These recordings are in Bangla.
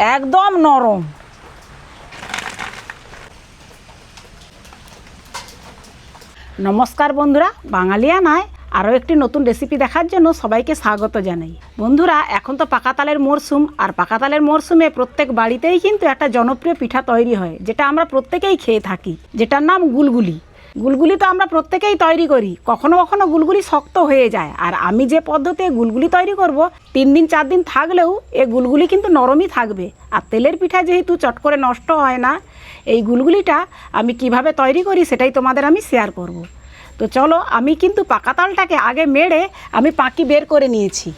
একদম নরম। নমস্কার বন্ধুরা, বাঙালিয়া বাঙালিয়ানায় আরও একটি নতুন রেসিপি দেখার জন্য সবাইকে স্বাগত জানাই। বন্ধুরা, এখন তো পাকাতালের মরশুম আর পাকাতালের মরশুমে প্রত্যেক বাড়িতেই কিন্তু একটা জনপ্রিয় পিঠা তৈরি হয়, যেটা আমরা প্রত্যেকেই খেয়ে থাকি, যেটার নাম গুলগুলি। গুলগুলি তো আমরা প্রত্যেকেই তৈরি করি। কখনো কখনো গুলগুলি শক্ত হয়ে যায়। আর আমি যে পদ্ধতিতে গুলগুলি তৈরি করব, তিন দিন, চার দিন থাকলেও এই গুলগুলি কিন্তু নরমই থাকবে। আর তেলের পিঠা যেহেতু চট করে নষ্ট হয় না, এই গুলগুলিটা আমি কীভাবে তৈরি করি সেটাই তোমাদের আমি শেয়ার করব। তো চলো, আমি কিন্তু পাকা তালটাকে আগে মেরে আমি পাকি বের করে নিয়েছি।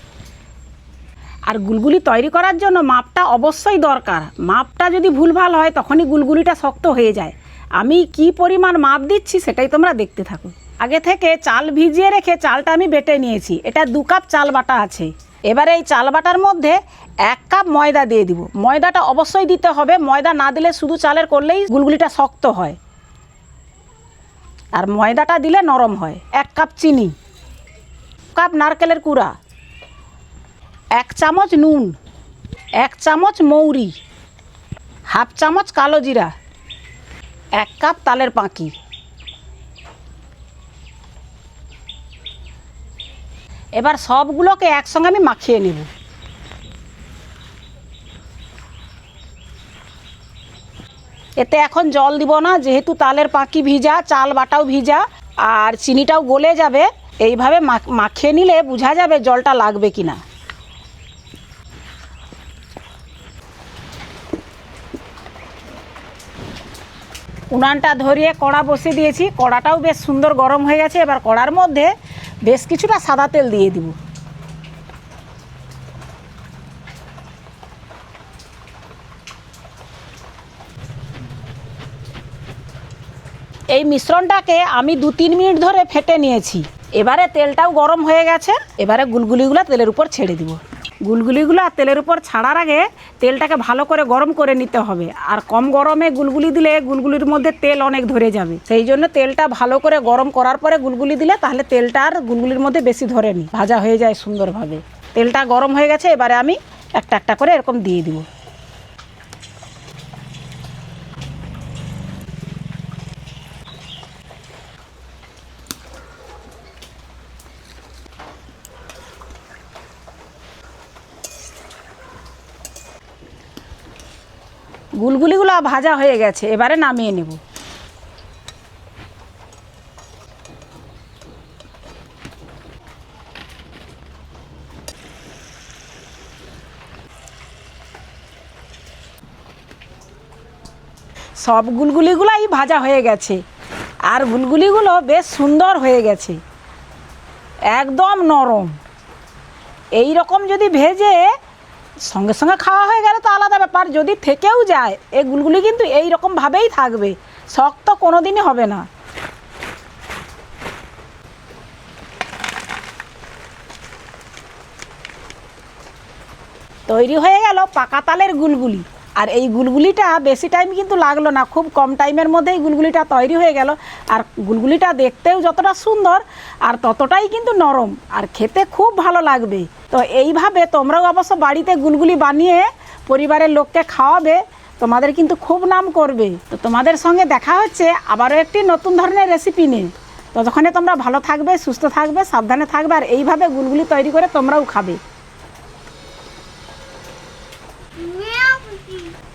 আর গুলগুলি তৈরি করার জন্য মাপটা অবশ্যই দরকার। মাপটা যদি ভুলভাল হয়, তখনই গুলগুলিটা শক্ত হয়ে যায়। আমি কি পরিমাণ মাপ দিচ্ছি সেটাই তোমরা দেখতে থাকো। আগে থেকে চাল ভিজিয়ে রেখে চালটা আমি বেটে নিয়েছি। এটা দু কাপ চাল বাটা আছে। এবারে এই চাল বাটার মধ্যে এক কাপ ময়দা দিয়ে দিব। ময়দাটা অবশ্যই দিতে হবে। ময়দা না দিলে শুধু চালের করলেই গুলগুলিটা শক্ত হয়। আর ময়দাটা দিলে নরম হয়। এক কাপ চিনি কাপ নারকেলের কুড়া, এক চামচ নুন, এক চামচ মৌরি, হাফ চামচ কালো জিরা এক কাপ তালের পাঁকি। এবার সবগুলোকে একসঙ্গে আমি মাখিয়ে নেব। এতে এখন জল দিব না, যেহেতু তালের পাঁকি ভিজা, চাল বাটাও ভিজা, আর চিনিটাও গলে যাবে। এইভাবে মাখ- মাখিয়ে নিলে বোঝা যাবে জলটা লাগবে কিনা। উনানটা ধরিয়ে কড়া বসিয়ে দিয়েছি। কড়াটাও বেশ সুন্দর গরম হয়ে গেছে। এবার কড়ার মধ্যে বেশ কিছুটা সাদা তেল দিয়ে দিব। এই মিশ্রণটাকে আমি দু তিন মিনিট ধরে ফেটে নিয়েছি। এবারে তেলটাও গরম হয়ে গেছে। এবারে গুলগুলিগুলো তেলের উপর ছেড়ে দিব। গুলগুলিগুলো আর তেলের উপর ছাড়ার আগে তেলটাকে ভালো করে গরম করে নিতে হবে। আর কম গরমে গুলগুলি দিলে গুলগুলির মধ্যে তেল অনেক ধরে যাবে। সেই জন্য তেলটা ভালো করে গরম করার পরে গুলগুলি দিলে তাহলে তেলটা আর গুলগুলির মধ্যে বেশি ধরে ধরেনি ভাজা হয়ে যায় সুন্দরভাবে। তেলটা গরম হয়ে গেছে, এবারে আমি একটা একটা করে এরকম দিয়ে দিব। গুলগুলিগুলো ভাজা হয়ে গেছে, এবারে নামিয়ে নেব। সব গুলগুলিগুলোই ভাজা হয়ে গেছে, আর গুলগুলিগুলো বেশ সুন্দর হয়ে গেছে, একদম নরম। এই রকম যদি ভেজে সঙ্গে সঙ্গে খাওয়া হয়ে গেলে তো আলাদা ব্যাপার। যদি থেকেও যায় এই গুলগুলি কিন্তু এই রকমভাবেই থাকবে। শক্ত কোনো দিনই হবে না। তৈরি হয়ে গেল পাকা তালের গুলগুলি। আর এই গুলগুলিটা বেশি টাইম কিন্তু লাগল না, খুব কম টাইমের মধ্যেই গুলগুলিটা তৈরি হয়ে গেল। আর গুলগুলিটা দেখতেও যতটা সুন্দর আর ততটাই কিন্তু নরম আর খেতে খুব ভালো লাগবে। তো এইভাবে তোমরাও অবশ্য বাড়িতে গুলগুলি বানিয়ে পরিবারের লোককে খাওয়াবে, তোমাদের কিন্তু খুব নাম করবে। তো তোমাদের সঙ্গে দেখা হচ্ছে আবারও একটি নতুন ধরনের রেসিপি নিয়ে। ততক্ষণে তোমরা ভালো থাকবে, সুস্থ থাকবে, সাবধানে থাকবে আর এইভাবে গুলগুলি তৈরি করে তোমরাও খাবে। Bye.